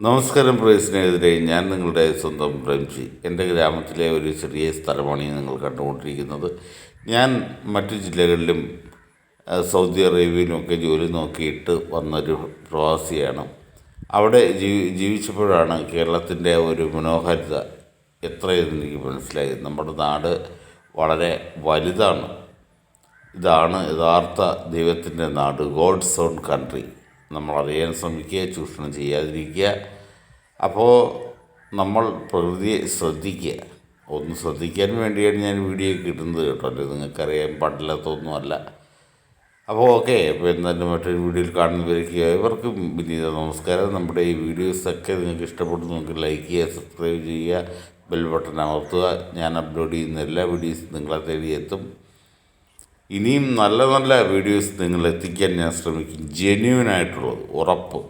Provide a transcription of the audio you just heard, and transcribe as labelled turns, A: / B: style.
A: നമസ്കാരം പ്രിയ സ്നേഹിതരെ ഞാൻ നിങ്ങളുടെ സ്വന്തം പ്രേംജി. എന്റെ ഗ്രാമത്തിലെ ഒരു ചെറിയ സ്ഥലമാണ് നിങ്ങൾ കണ്ടുകൊണ്ടിരിക്കുന്നത്. ഞാൻ മറ്റു ജില്ലകളിലും സൗദി അറേബ്യയിലുമൊക്കെ ജോലി നോക്കിയിട്ട് വന്നൊരു പ്രവാസിയാണ്. അവിടെ ജീവി ജീവിച്ചപ്പോഴാണ് കേരളത്തിന്റെ ഒരു മനോഹാരിത എത്രയെന്ന് എനിക്ക് മനസ്സിലായി. നമ്മുടെ നാട് വളരെ വലുതാണ്. ഇതാണ് യഥാർത്ഥ ദൈവത്തിന്റെ നാട് ഗോഡ്സ് ഓൺ കൺട്രി. നമ്മൾ അറിയാൻ ശ്രമിക്കുക ചൂഷണം ചെയ്യാതിരിക്കുക. അപ്പോൾ നമ്മൾ പ്രകൃതിയെ ശ്രദ്ധിക്കുക. ഒന്ന് ശ്രദ്ധിക്കാൻ വേണ്ടിയാണ് ഞാൻ വീഡിയോ ഒക്കെ ഇടുന്നത് കേട്ടോ. അല്ലെ നിങ്ങൾക്കറിയാൻ പാടില്ലാത്തൊന്നുമല്ല അപ്പോൾ ഓക്കെ അപ്പോൾ എന്തായാലും മറ്റൊരു വീഡിയോയിൽ കാണുന്നവർക്ക് ഇവർക്കും വിനീത നമസ്കാരം. നമ്മുടെ ഈ വീഡിയോസൊക്കെ നിങ്ങൾക്ക് ഇഷ്ടപ്പെടുന്നെങ്കിൽ ലൈക്ക് ചെയ്യുക സബ്സ്ക്രൈബ് ചെയ്യുക ബെൽ ബട്ടൺ അമർത്തുക. ഞാൻ അപ്ലോഡ് ചെയ്യുന്ന എല്ലാ വീഡിയോസും നിങ്ങളെ തേടി എത്തും. ഇനിയും നല്ല നല്ല വീഡിയോസ് നിങ്ങൾ എത്തിക്കാൻ ഞാൻ ശ്രമിക്കും. ജെന്യൂൻ ആയിട്ടുള്ളത് ഉറപ്പ്.